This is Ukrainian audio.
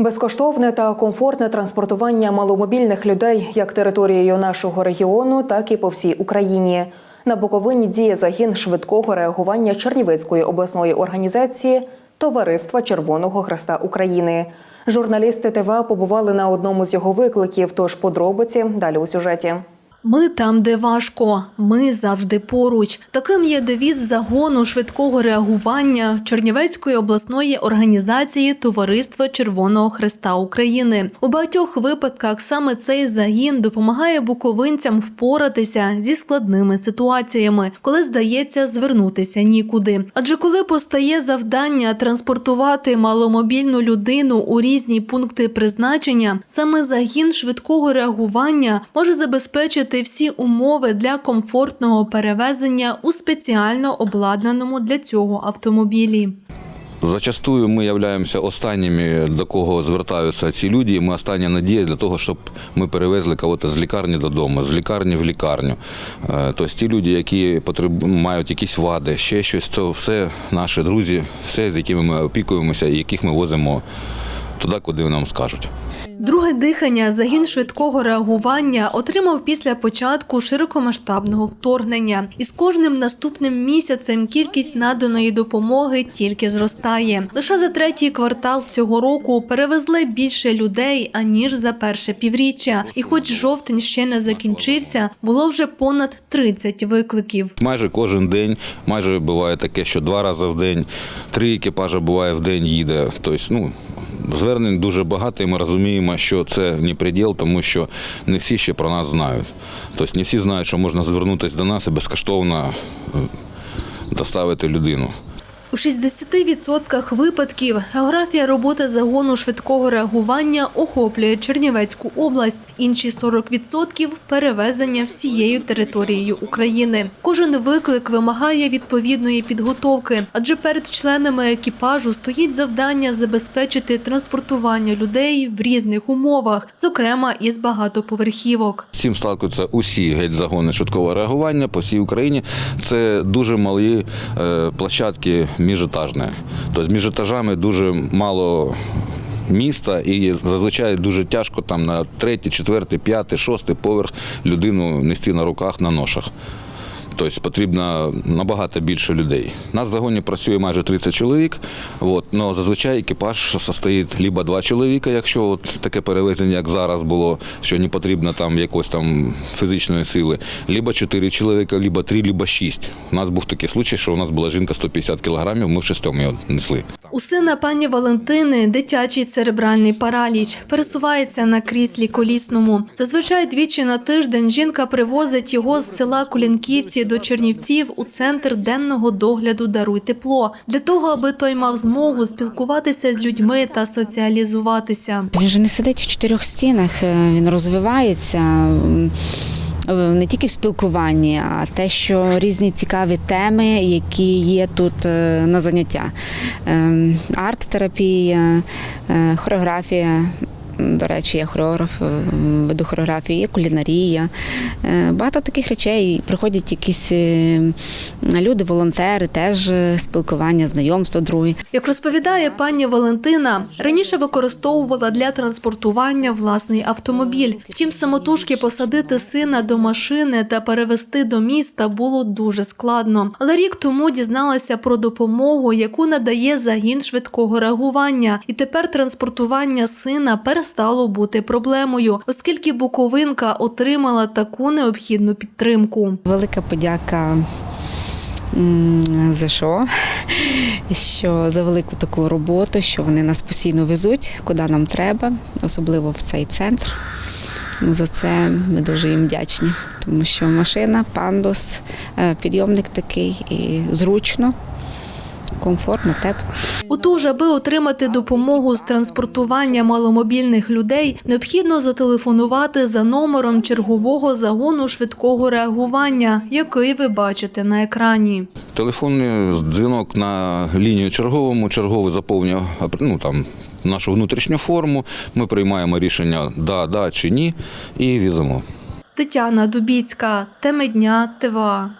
Безкоштовне та комфортне транспортування маломобільних людей як територією нашого регіону, так і по всій Україні. На Буковині діє загін швидкого реагування Чернівецької обласної організації Товариства Червоного Хреста України. Журналісти ТВА побували на одному з його викликів. Тож подробиці далі у сюжеті. Ми там, де важко. Ми завжди поруч. Таким є девіз загону швидкого реагування Чернівецької обласної організації Товариства Червоного Хреста України. У багатьох випадках саме цей загін допомагає буковинцям впоратися зі складними ситуаціями, коли здається звернутися нікуди. Адже коли постає завдання транспортувати маломобільну людину у різні пункти призначення, саме загін швидкого реагування може забезпечити всі умови для комфортного перевезення у спеціально обладнаному для цього автомобілі. Зачастую ми являємося останніми, до кого звертаються ці люди. Ми остання надія для того, щоб ми перевезли кого-то з лікарні додому, з лікарні в лікарню. Е, Тобто ті люди, які мають якісь вади, ще щось, це все наші друзі, все, з якими ми опікуємося і яких ми возимо туди, куди нам скажуть. Друге дихання загін швидкого реагування отримав після початку широкомасштабного вторгнення. І з кожним наступним місяцем кількість наданої допомоги тільки зростає. Лише за третій квартал цього року перевезли більше людей аніж за перше півріччя. І, хоч жовтень ще не закінчився, було вже понад 30 викликів. Майже кожен день, майже буває таке, що два рази в день, три екіпажа буває в день їде. Тобто, ну, звернень дуже багато, і ми розуміємо, що це не приділ, тому що не всі ще про нас знають. Тобто не всі знають, що можна звернутися до нас і безкоштовно е, доставити людину. У 60% випадків географія роботи загону швидкого реагування охоплює Чернівецьку область. Інші 40% – перевезення всією територією України. Кожен виклик вимагає відповідної підготовки, адже перед членами екіпажу стоїть завдання забезпечити транспортування людей в різних умовах, зокрема із багатоповерхівок. Цим сталкуються усі геть-загони швидкого реагування по всій Україні. Це дуже малі е, площадки міжетажні. Тобто між етажами дуже мало міста і зазвичай дуже тяжко там на третій, четвертий, п'ятий, шостий поверх людину нести на руках на ношах. Тобто потрібно набагато більше людей. У нас в загоні працює майже 30 чоловік, от, але зазвичай екіпаж состоїть либо два чоловіка, якщо от таке перевезення, як зараз було, що не потрібно там якоїсь там фізичної сили, либо 4 чоловіка, либо 3, либо 6. У нас був такий случай, що у нас була жінка 150 кілограмів, ми в шестьом її несли. У сина пані Валентини дитячий церебральний параліч пересувається на кріслі колісному. Зазвичай двічі на тиждень жінка привозить його з села Кулінківці до Чернівців у центр денного догляду Даруй тепло для того, аби той мав змогу спілкуватися з людьми та соціалізуватися. Він же не сидить в чотирьох стінах, е, він розвивається. Е, Не тільки в спілкуванні, а те, що різні цікаві теми, які є тут е, на заняття. Ем, Арт-терапія, е, хореографія. До речі, я хореограф, е, веду хореографію, є кулінарія. Е, Багато таких речей. Приходять якісь е, люди, волонтери, теж спілкування, знайомство друге. Як розповідає пані Валентина, раніше використовувала для транспортування власний автомобіль. Втім, самотужки посадити сина до машини та перевезти до міста було дуже складно. Але рік тому дізналася про допомогу, яку надає загін швидкого реагування, і тепер транспортування сина перестало бути проблемою, оскільки Буковинка отримала таку необхідну підтримку. Велика подяка ЗШО, що за велику таку роботу, що вони нас постійно везуть, куди нам треба, особливо в цей центр. За це ми дуже їм вдячні, тому що машина, пандус, е, підйомник такий і зручно, комфортно, тепло. Отож, аби отримати допомогу з транспортування маломобільних людей, необхідно зателефонувати за номером чергового загону швидкого реагування, який ви бачите на екрані. Телефонний дзвінок на лінію черговому, черговий заповнює ну, там, нашу внутрішню форму, ми приймаємо рішення да, да чи ні і візимо. Тетяна Дубіцька, теми дня ТВА.